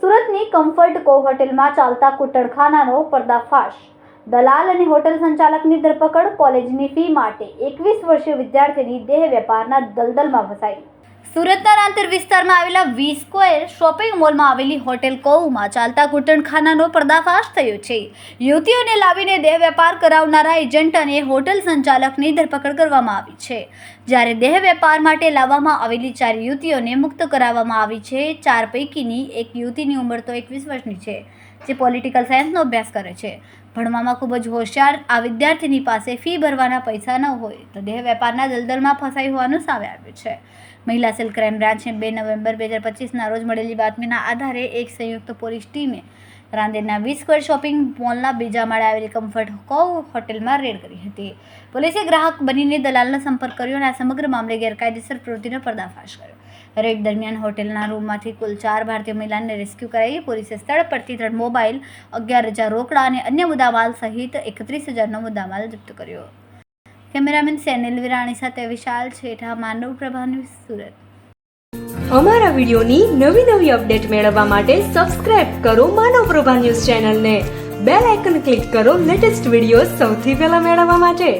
સુરતની કમ્ફર્ટ કો હોટેલમાં ચાલતા કુટડખાનાનો પર્દાફાશ. દલાલ અને હોટેલ સંચાલકની ધરપકડ કોલેજની ફી માટે એકવીસ વર્ષીય વિદ્યાર્થીની દેહ વેપારના દલદલમાં ફસાઈ. સુરતના રાંતર વિસ્તારમાં આવેલા વી સ્ક્વેર શોપિંગ મોલમાં આવેલી હોટેલ કોઉમાં ચાલતા ઘૂંટણખાનાનો પર્દાફાશ થયો છે. યુવતીઓને લાવીને દેહ વેપાર કરાવનારા એજન્ટ અને હોટેલ સંચાલકની ધરપકડ કરવામાં આવી છે. જ્યારે દેહ વેપાર માટે લાવવામાં આવેલી ચાર યુવતીઓને મુક્ત કરાવવામાં આવી છે, ચાર પૈકીની એક યુવતીની ઉંમર તો એકવીસ વર્ષની છે, જે પોલિટિકલ સાયન્સનો અભ્યાસ કરે છે. ભણવામાં ખૂબ જ હોશિયાર આ વિદ્યાર્થીની પાસે ફી ભરવાના પૈસા ન હોય તો દેહ વેપારના દલદલમાં ફસાઈ હોવાનું સામે આવ્યું છે. મહિલા સેલ ક્રાઇમ બ્રાન્ચે બે નવેમ્બર બે હજાર પચીસના રોજ મળેલી બાતમીના આધારે એક સંયુક્ત પોલીસ ટીમે રાંદેરના વીસ સ્ક્વેર શોપિંગ મોલના બીજા માળે આવેલી કમ્ફર્ટ કોવ હોટેલમાં રેડ કરી હતી. પોલીસે ગ્રાહક બનીને દલાલનો સંપર્ક કર્યો અને આ સમગ્ર મામલે ગેરકાયદેસર પ્રવૃત્તિનો પર્દાફાશ કર્યો. રેડ દરમિયાન હોટેલના રૂમમાંથી કુલ ચાર ભારતીય મહિલાને રેસ્ક્યુ કરાઈ પોલીસે સ્થળ પરથી ત્રણ મોબાઈલ, અગિયાર હજાર રોકડા અને અન્ય મુદ્દામાલ સહિત એકત્રીસ હજારનો મુદ્દામાલ જપ્ત કર્યો. કેમેરામેન સેનિલ વિરાણી સાથે વિશાલ છેઠા, માનવ પ્રભા સુરત. અમારા વિડીયોની નવી નવી અપડેટ મેળવવા માટે સબસ્ક્રાઇબ કરો માનવ પ્રભા ન્યૂઝ ચેનલને. બેલ આઇકન ક્લિક કરો લેટેસ્ટ વીડિયો સૌથી પહેલા મેળવવા માટે.